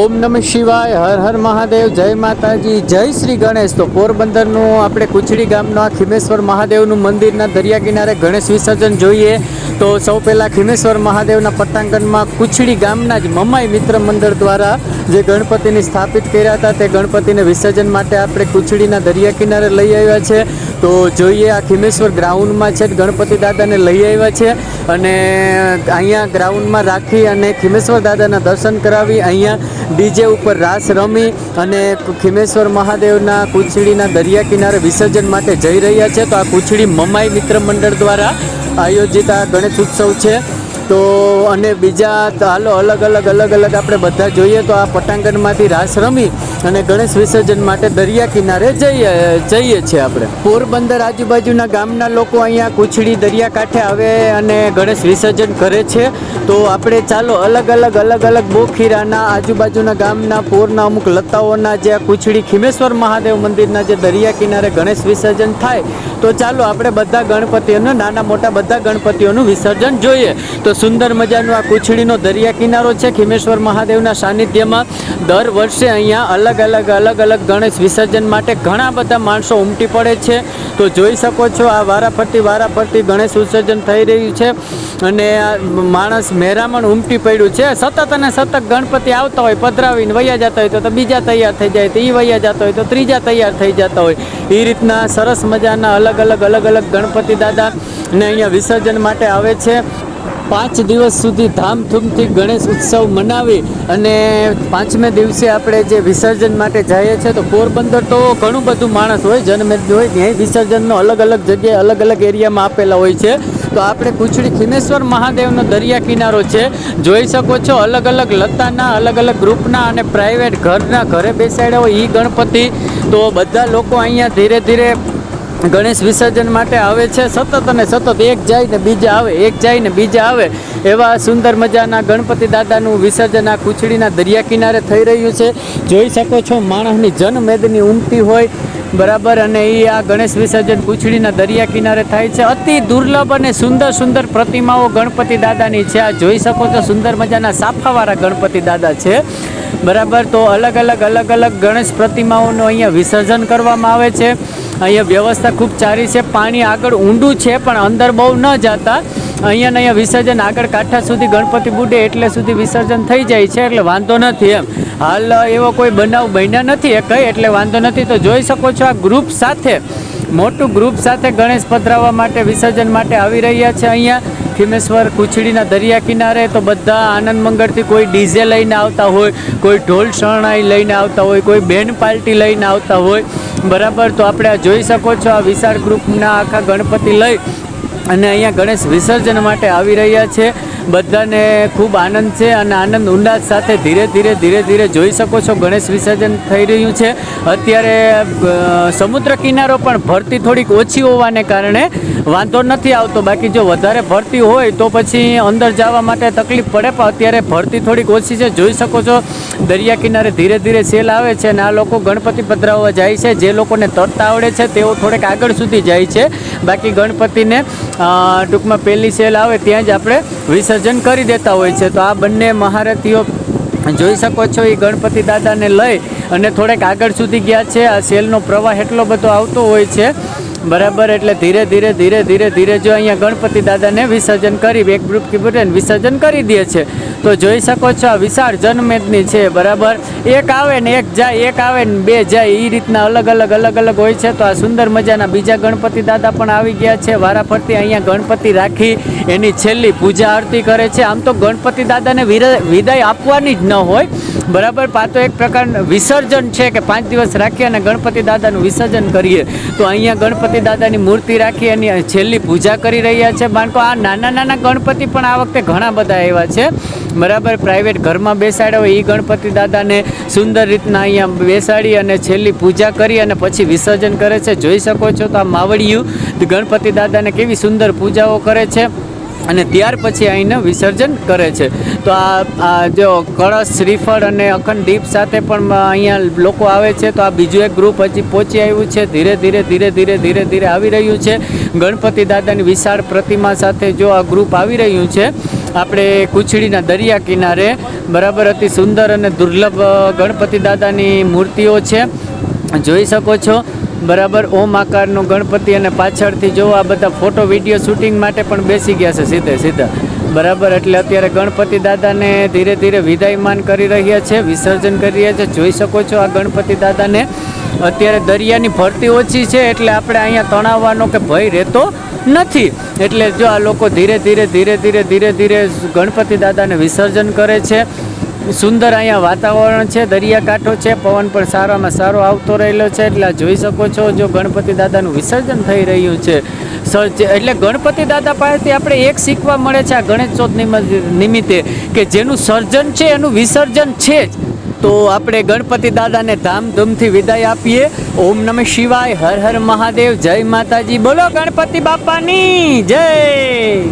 ઓમ નમઃ શિવાય, હર હર મહાદેવ, જય માતાજી, જય શ્રી ગણેશ. તો પોરબંદરનું આપણે કુચડી ગામના ખિમેશ્વર મહાદેવનું મંદિરના દરિયા કિનારે ગણેશ વિસર્જન જોઈએ. તો સૌ પહેલાં ખિમેશ્વર મહાદેવના પટ્ટાંગણમાં કુચડી ગામના જ મમાઈ મિત્ર મંડળ દ્વારા જે ગણપતિની સ્થાપિત કર્યા હતા, તે ગણપતિને વિસર્જન માટે આપણે કુચડીના દરિયા કિનારે લઈ આવ્યા છે. તો જોઈએ આ ખીમેશ્વર ગ્રાઉન્ડમાં છે, ગણપતિ દાદાને લઈ આવ્યા છે અને અહીંયા ગ્રાઉન્ડમાં રાખી અને ખીમેશ્વર દાદાના દર્શન કરાવી, અહીંયા ડીજે ઉપર રાસ રમી અને ખીમેશ્વર મહાદેવના કુચડીના દરિયા કિનારે વિસર્જન માટે જઈ રહ્યા છે. તો આ કુચડી મમાઈ મિત્ર મંડળ દ્વારા આયોજિત આ ગણેશ ઉત્સવ છે. તો અને બીજા હાલો અલગ અલગ અલગ અલગ આપણે બધા જોઈએ તો આ પટાંગણમાંથી રાસ રમી અને ગણેશ વિસર્જન માટે દરિયા કિનારે જઈએ જઈએ છીએ આપણે. પોરબંદર આજુબાજુના ગામના લોકો અહીંયા કૂછડી દરિયા કાંઠે આવે અને ગણેશ વિસર્જન કરે છે. તો આપણે ચાલો અલગ અલગ અલગ અલગ બોખીરાના આજુબાજુના ગામના પોરના અમુક લતાઓના જે આ કુચડી ખીમેશ્વર મહાદેવ મંદિરના જે દરિયા કિનારે ગણેશ વિસર્જન થાય તો ચાલો આપણે બધા ગણપતિઓનું, નાના મોટા બધા ગણપતિઓનું વિસર્જન જોઈએ. તો સુંદર મજાનું આ કુછડીનો દરિયા કિનારો છે, ખીમેશ્વર મહાદેવના સાનિધ્યમાં દર વર્ષે અહીંયા અલગ અલગ અલગ અલગ ગણેશ વિસર્જન માટે ઘણા બધા માણસો ઉમટી પડે છે. તો જોઈ શકો છો, આ વારાફરતી વારાફરતી ગણેશ વિસર્જન થઈ રહ્યું છે અને માણસ મેરામણ ઉમટી પડ્યું છે. સતત અને સતત ગણપતિ આવતા હોય, પધરાવીને વૈયા જતા હોય, તો બીજા તૈયાર થઈ જાય, તો એ વૈયા જતા હોય, તો ત્રીજા તૈયાર થઈ જતા હોય. એ રીતના સરસ મજાના અલગ અલગ અલગ અલગ અલગ ગણપતિ દાદા ને અહીંયા વિસર્જન માટે આવે છે. પાંચ દિવસ સુધી ધામધૂમથી ગણેશ ઉત્સવ મનાવી અને પાંચમે દિવસે આપણે જે વિસર્જન માટે જઈએ છીએ તો પોરબંદર તો ઘણું બધું માણસ હોય જનમેદની હોય ત્યાં વિસર્જનનો અલગ અલગ જગ્યાએ અલગ અલગ એરિયામાં આપેલા હોય છે. તો આપણે કુચડી ખીમેશ્વર મહાદેવનો દરિયા કિનારો છે. જોઈ શકો છો અલગ અલગ લતાના, અલગ અલગ ગ્રુપના અને પ્રાઇવેટ ઘરના ઘરે બેસાડ્યા હોય એ ગણપતિ. તો બધા લોકો અહીંયા ધીરે ધીરે ગણેશ વિસર્જન માટે આવે છે. સતત અને સતત એક જાય ને બીજા આવે, એક જાય ને બીજા આવે એવા સુંદર મજાના ગણપતિ દાદાનું વિસર્જન આ કુચડીના દરિયા કિનારે થઈ રહ્યું છે. જોઈ શકો છો માણસની જનમેદની ઉમટી હોય, બરાબર, અને એ આ ગણેશ વિસર્જન કુચડીના દરિયા કિનારે થાય છે. અતિ દુર્લભ અને સુંદર સુંદર પ્રતિમાઓ ગણપતિ દાદાની છે. આ જોઈ શકો છો સુંદર મજાના સાફાવાળા ગણપતિ દાદા છે. બરાબર, તો અલગ અલગ અલગ અલગ ગણેશ પ્રતિમાઓનું અહીંયા વિસર્જન કરવામાં આવે છે. અહીંયા વ્યવસ્થા ખૂબ સારી છે, પાણી આગળ ઊંડું છે, પણ અંદર બહુ ન જતા. અહીંયા અહીંયા વિસર્જન આગળ કાંઠા સુધી ગણપતિ બુડે એટલે સુધી વિસર્જન થઈ જાય છે, એટલે વાંધો નથી એમ. હાલ એવો કોઈ બનાવ બન્યા નથી એ કંઈ, એટલે વાંધો નથી. તો જોઈ શકો છો આ ગ્રુપ સાથે, મોટું ગ્રુપ સાથે ગણેશ પધરાવવા માટે, વિસર્જન માટે આવી રહ્યા છે અહીંયા. ખિમેશ્વર કુચડીના દરિયા કિનારે તો બધા આનંદ મંગળથી કોઈ ડીજે લઈને આવતા હોય, કોઈ ઢોલ શરણાઈ લઈને આવતા હોય, કોઈ બેન પાર્ટી લઈને આવતા હોય. બરાબર, તો આપણે આ જોઈ શકો છો આ વિશાળ ગ્રુપના આખા ગણપતિ લઈ અને અહીંયા ગણેશ વિસર્જન માટે આવી રહ્યા છે. બધાને ખૂબ આનંદ છે અને આનંદ ઉલ્લાસ સાથે ધીરે ધીરે ધીરે ધીરે જોઈ શકો છો ગણેશ વિસર્જન થઈ રહ્યું છે. અત્યારે સમુદ્ર કિનારો પણ ભરતી થોડીક ઓછી હોવાને કારણે વાંધો નથી આવતો. બાકી જો વધારે ભરતી હોય તો પછી અંદર જવા માટે તકલીફ પડે, પણ અત્યારે ભરતી થોડીક ઓછી છે. જોઈ શકો છો, દરિયા કિનારે ધીરે ધીરે સેલ આવે છે અને આ લોકો ગણપતિ પધરાવવા જાય છે. જે લોકોને તરતા આવડે છે, તેઓ થોડેક આગળ સુધી જાય છે. બાકી ગણપતિને ટૂંકમાં પહેલી સેલ આવે ત્યાં જ આપણે વિસર્જન કરી દેતા હોય છે. તો આ બંને મહારથીઓ જોઈ શકો છો એ ગણપતિ દાદાને લઈ અને થોડેક આગળ સુધી ગયા છે. આ સેલનો પ્રવાહ એટલો બધો આવતો હોય છે બરાબર, એટલે ધીરે ધીરે ધીરે ધીરે ધીરે જો અહીંયા ગણપતિ દાદાને વિસર્જન કરી એક ગ્રુપ કીધું વિસર્જન કરી દે છે. તો જોઈ શકો છો, આ વિશાળ જનમેદની છે, બરાબર? એક આવે ને એક જાય, એક આવે ને બે જાય એ રીતના અલગ અલગ અલગ અલગ હોય છે. તો આ સુંદર મજાના બીજા ગણપતિ દાદા પણ આવી ગયા છે. વારાફરતી અહીંયા ગણપતિ રાખી, એની છેલ્લી પૂજા આરતી કરે છે. આમ તો ગણપતિ દાદાને વિદાય આપવાની જ ન હોય. બરાબર? પાતો એક પ્રકારનું વિસર્જન છે કે પાંચ દિવસ રાખીએ અને ગણપતિ દાદાનું વિસર્જન કરીએ. તો અહીંયા ગણપતિ દાદાની મૂર્તિ રાખી એની છેલ્લી પૂજા કરી રહ્યા છે. બાળકો, આ નાના નાના ગણપતિ પણ આ વખતે ઘણા બધા એવા છે. બરાબર પ્રાઇવેટ ઘરમાં બેસાડ્યા હોય એ ગણપતિ દાદાને સુંદર રીતના અહીંયા બેસાડી અને છેલ્લી પૂજા કરી અને પછી વિસર્જન કરે છે. જોઈ શકો છો તો આ માવડિયું ગણપતિ દાદાને કેવી સુંદર પૂજાઓ કરે છે. અને ત્યાર પછી અહીંને વિસર્જન કરે છે. તો આ જો કળશ, શ્રીફળ અને અખંડ દીપ સાથે પણ અહીંયા લોકો આવે છે. તો આ બીજું એક ગ્રુપ હજી પહોંચી આવ્યું છે. ધીરે ધીરે ધીરે ધીરે ધીરે ધીરે આવી રહ્યું છે. ગણપતિ દાદાની વિશાળ પ્રતિમા સાથે જો આ ગ્રુપ આવી રહ્યું છે, આપણે કુચડીના દરિયા કિનારે, બરાબર અતિ સુંદર અને દુર્લભ ગણપતિ દાદાની મૂર્તિઓ છે. જોઈ શકો છો. બરાબર, ઓમ આકારનો ગણપતિ અને પાછળથી જો આ બધા ફોટો વીડિયો શૂટિંગ માટે પણ બેસી ગયા છે સીધે સીધા. બરાબર, એટલે અત્યારે ગણપતિ દાદાને ધીરે ધીરે વિદાયમાન કરી રહ્યા છે, વિસર્જન કરી રહ્યા છે. જોઈ શકો છો આ ગણપતિ દાદાને. અત્યારે દરિયાની ભરતી ઓછી છે, એટલે આપણે અહીંયા તણાવવાનો કે ભય રહેતો નથી. એટલે જો આ લોકો ધીરે ધીરે ધીરે ધીરે ધીરે ધીરે ગણપતિ દાદાને વિસર્જન કરે છે સુંદર અહીંયા વાતાવરણ છે, દરિયાકાંઠો છે, પવન પણ સારામાં સારો આવતો રહેલો છે, એટલે જોઈ શકો છો, જો ગણપતિ દાદાનું વિસર્જન થઈ રહ્યું છે એટલે ગણપતિ દાદા પાસેથી આપણે એક શીખવા મળે છે આ ગણેશ નિમ- નિમિત્તે, કે જેનું સર્જન છે, એનું વિસર્જન છે જ. તો આપણે ગણપતિ દાદાને ધામધૂમથી વિદાય આપીએ. ઓમ નમઃ શિવાય, હર હર મહાદેવ, જય માતાજી. બોલો ગણપતિ બાપાની, જય!